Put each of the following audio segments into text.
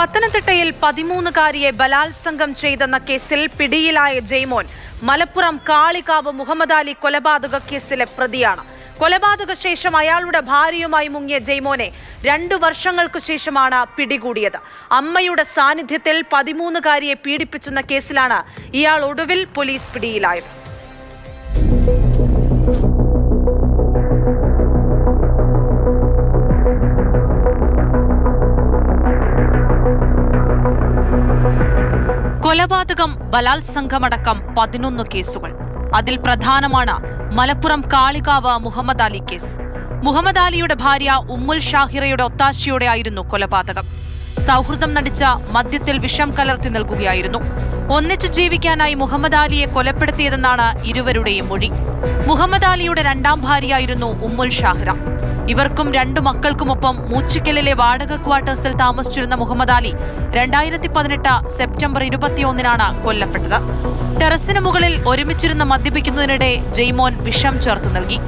പത്തനംതിട്ടയിൽ പതിമൂന്നുകാരിയെ ബലാത്സംഗം ചെയ്തെന്ന കേസിൽ പിടിയിലായ ജയ്മോൻ മലപ്പുറം കാളികാവ് മുഹമ്മദ് അലി കൊലപാതക കേസിലെ പ്രതിയാണ്. കൊലപാതക ശേഷം അയാളുടെ ഭാര്യയുമായി മുങ്ങിയ ജയ്മോനെ രണ്ടു വർഷങ്ങൾക്കു ശേഷമാണ് പിടികൂടിയത്. അമ്മയുടെ സാന്നിധ്യത്തിൽ പതിമൂന്നുകാരിയെ പീഡിപ്പിച്ചെന്ന കേസിലാണ് ഇയാൾ ഒടുവിൽ പോലീസ് പിടിയിലായത്. കൊലപാതകം ബലാത്സംഗമടക്കം പതിനൊന്ന് കേസുകൾ. അതിൽ പ്രധാനമാണ് മലപ്പുറം കാളികാവ് മുഹമ്മദ് അലി കേസ്. മുഹമ്മദ് അലിയുടെ ഭാര്യ ഉമ്മുൽ ഷാഹിറയുടെ ഒത്താശയോടെ ആയിരുന്നു കൊലപാതകം. സൗഹൃദം നടിച്ച മദ്യത്തിൽ വിഷം കലർത്തി നൽകുകയായിരുന്നു. ഒന്നിച്ചു ജീവിക്കാനായി മുഹമ്മദ് അലിയെ കൊലപ്പെടുത്തിയതെന്നാണ് ഇരുവരുടെയും മൊഴി. മുഹമ്മദ് അലിയുടെ രണ്ടാം ഭാര്യയായിരുന്നു ഉമ്മുൽ ഷാഹിറ. ഇവർക്കും രണ്ടു മക്കൾക്കുമൊപ്പം മൂച്ചിക്കലിലെ വാടക ക്വാർട്ടേഴ്സിൽ താമസിച്ചിരുന്ന മുഹമ്മദ് അലി രണ്ടായിരത്തി പതിനെട്ട് സെപ്റ്റംബർ ഇരുപത്തിയൊന്നിനാണ് കൊല്ലപ്പെട്ടത്. ടെറസിന് മുകളിൽ ഒരുമിച്ചിരുന്ന് മദ്യപിക്കുന്നതിനിടെ ജെയ്മോൻ വിഷം ചേർത്ത് നൽകി.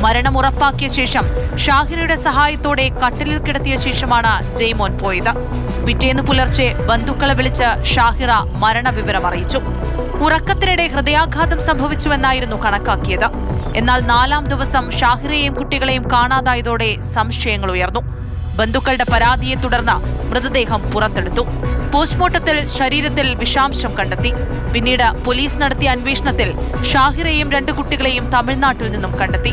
മരണം ഉറപ്പാക്കിയ ശേഷം ഷാഹിനയുടെ സഹായത്തോടെ കട്ടിലിൽ കിടത്തിയ ശേഷമാണ് ജെയ്മോൻ പോയത്. പിറ്റേന്ന് പുലർച്ചെ ബന്ധുക്കളെ വിളിച്ച് ഷാഹിറ മരണവിവരം അറിയിച്ചു. ഉറക്കത്തിനിടെ ഹൃദയാഘാതം സംഭവിച്ചുവെന്നായിരുന്നു കണക്കാക്കിയത്. എന്നാൽ നാലാം ദിവസം ഷാഹിറയെയും കുട്ടികളെയും കാണാതായതോടെ സംശയങ്ങൾ ഉയർന്നു. ബന്ധുക്കളുടെ പരാതിയെ തുടർന്ന് മൃതദേഹം പുറത്തെടുത്തു. പോസ്റ്റ്മോർട്ടത്തിൽ ശരീരത്തിൽ വിഷാംശം കണ്ടെത്തി. പിന്നീട് പോലീസ് നടത്തിയ അന്വേഷണത്തിൽ ഷാഹിറയെയും രണ്ടു കുട്ടികളെയും തമിഴ്നാട്ടിൽ നിന്നും കണ്ടെത്തി.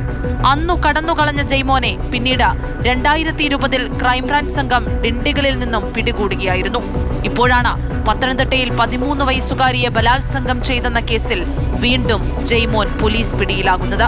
അന്നു കടന്നുകളഞ്ഞ ജയ്മോനെ പിന്നീട് രണ്ടായിരത്തി ഇരുപതിൽ ക്രൈംബ്രാഞ്ച് സംഘം ഡിണ്ടിഗലിൽ നിന്നും പിടികൂടുകയായിരുന്നു. ഇപ്പോഴാണ് പത്തനംതിട്ടയിൽ പതിമൂന്ന് വയസ്സുകാരിയെ ബലാത്സംഗം ചെയ്തെന്ന കേസിൽ വീണ്ടും ജയ്മോൻ പോലീസ് പിടിയിലാകുന്നത്.